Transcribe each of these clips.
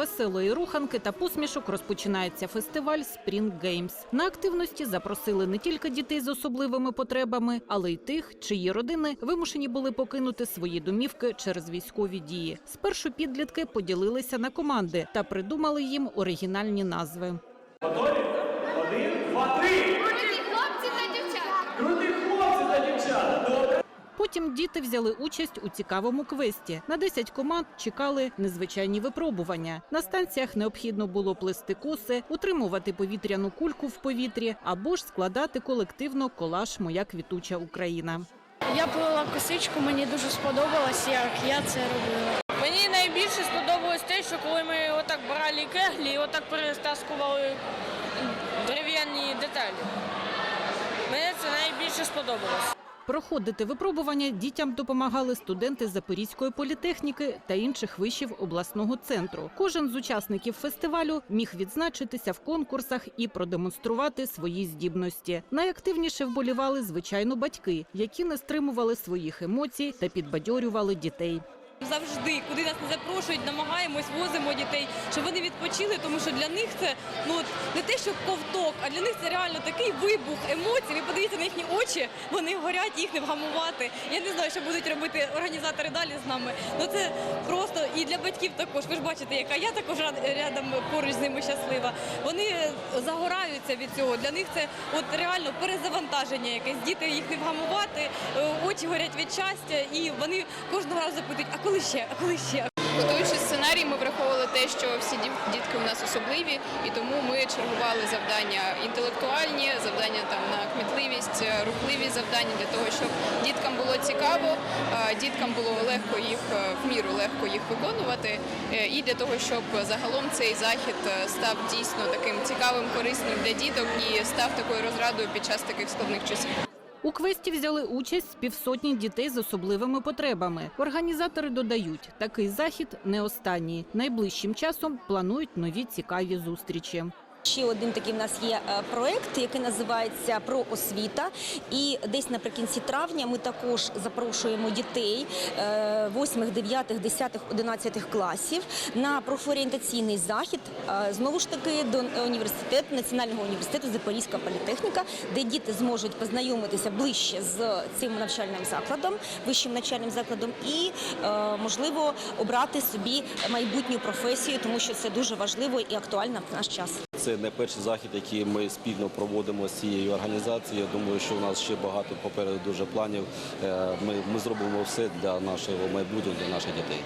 веселої руханки та посмішок розпочинається фестиваль Spring Games. На активності запросили не тільки дітей з особливими потребами, але й тих, чиї родини вимушені були покинути свої домівки через військові дії. Спершу підлітки поділилися на команди та придумали їм оригінальні назви. Готові? Один, два, три! Круті хлопці та дівчата. Круті хлопці та дівчата! Добре! Потім діти взяли участь у цікавому квесті. На 10 команд чекали незвичайні випробування. На станціях необхідно було плести коси, утримувати повітряну кульку в повітрі або ж складати колективно колаж Моя квітуча Україна. Я плела косичку, мені дуже сподобалось, як я це робила. Мені найбільше сподобалось те, що коли ми отак брали кеглі і отак перестаскували дерев'яні деталі. Мені це найбільше сподобалось. Проходити випробування дітям допомагали студенти Запорізької політехніки та інших вишів обласного центру. Кожен з учасників фестивалю міг відзначитися в конкурсах і продемонструвати свої здібності. Найактивніше вболівали звичайно батьки, які не стримували своїх емоцій та підбадьорювали дітей. Завжди, куди нас не запрошують, намагаємось, возимо дітей, щоб вони відпочили, тому що для них це ну не те, що ковток, а для них це реально такий вибух емоцій. Ви подивіться на їхні очі, вони горять, їх не вгамувати. Я не знаю, що будуть робити організатори далі з нами. Ну це просто і для батьків також. Ви ж бачите, яка я також рядом поруч з ними щаслива. Вони загораються від цього. Для них це от реально перезавантаження якесь. Діти їх не вгамувати, е, очі горять від щастя, і вони кожного разу запитують, а коли ще, а коли ще, Готуючи сценарій, ми враховували те, що всі дітки у нас особливі, і тому ми чергували завдання інтелектуальні, завдання там на кмітливість, рухливі завдання для того, щоб діткам було цікаво, діткам було легко їх е, в міру легко їх виконувати, е, і для того, щоб загалом цей захід е, став дійсно таким цікавим, корисним для діток і став такою розрадою під час таких складних часів. У квесті взяли участь півсотні дітей з особливими потребами. Організатори додають, такий захід не останній. Найближчим часом планують нові цікаві зустрічі. Ще один такий в нас є е, проект, який називається Про освіта. І десь наприкінці травня ми також запрошуємо дітей 8, 9, 10, 11 класів на профорієнтаційний захід. е, Знову ж таки до університету, Національного університету Запорізька політехніка, де діти зможуть познайомитися ближче з цим навчальним закладом, вищим навчальним закладом, і е, можливо обрати собі майбутню професію, тому що це дуже важливо і актуально в наш час. Це не перший захід, який ми спільно проводимо з цією організацією. Я думаю, що у нас ще багато попереду дуже планів. Е, Ми, ми зробимо все для нашого майбутнього, для наших дітей.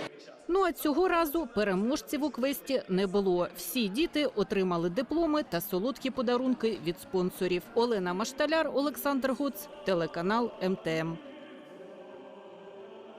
Ну а цього разу переможців у квесті не було. Всі діти отримали дипломи та солодкі подарунки від спонсорів. Олена Машталяр, Олександр Гуц, телеканал МТМ.